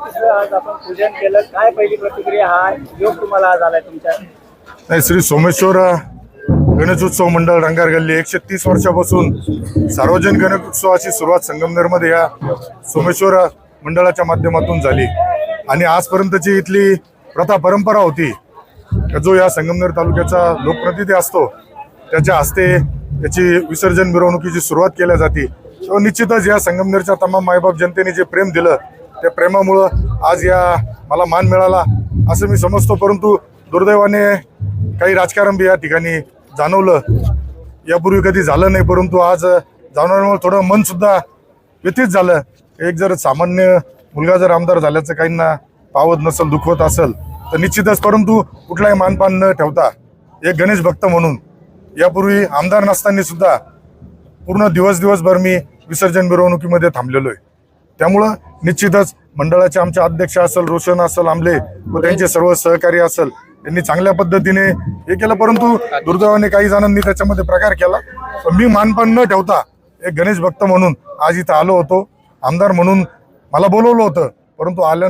आज आपण पूजन केलं. काय पहिली प्रतिक्रिया? हा योग तुम्हाला आज आलाय तुमच्या. नाही श्री सोमेश्वर गणेशोत्सव मंडळ रंगार गल्ली. एकशे तीस वर्षापासून सार्वजनिक गणेशोत्सवाची सुरुवात संगमनेरमध्ये या सोमेश्वर मंडळाच्या माध्यमातून झाली. आणि आजपर्यंतची इथली प्रथा परंपरा होती जो या संगमनेर तालुक्याचा लोकप्रतिनिधी असतो त्याच्या हस्ते त्याची विसर्जन मिरवणुकीची सुरुवात केल्या जाते. तो निश्चितच या संगमनेरच्या तमाम मायबाप जनतेने जे प्रेम दिलं त्या प्रेमामुळं आज या मला मान मिळाला असं मी समजतो परंतु दुर्दैवाने काही राजकारण बी या ठिकाणी जाणवलं. यापूर्वी कधी झालं नाही परंतु आज जाणवल्यामुळे थोडं मनसुद्धा व्यतीत झालं. एक जर सामान्य मुलगा जर आमदार झाल्याचं काहींना पावत नसेल दुखवत असेल तर निश्चितच परंतु कुठलाही मानपान न ठेवता एक गणेश भक्त म्हणून यापूर्वी आमदार नसताना सुद्धा पूर्ण दिवस दिवसभर मी विसर्जन मिरवणुकीमध्ये थांबलेलो आहे त्यामुळं निश्चितच मंडळाचे आमचे अध्यक्ष असेल रोशन असेल आमले व त्यांचे सर्व सहकारी असेल त्यांनी चांगल्या पद्धतीने हे केलं परंतु दुर्दैवाने काही जणांनी त्याच्यामध्ये प्रकार केला. पण मी मानपान न ठेवता एक गणेश भक्त म्हणून आज इथं आलो होतो. आमदार म्हणून मला बोलवलं होतं परंतु आल्या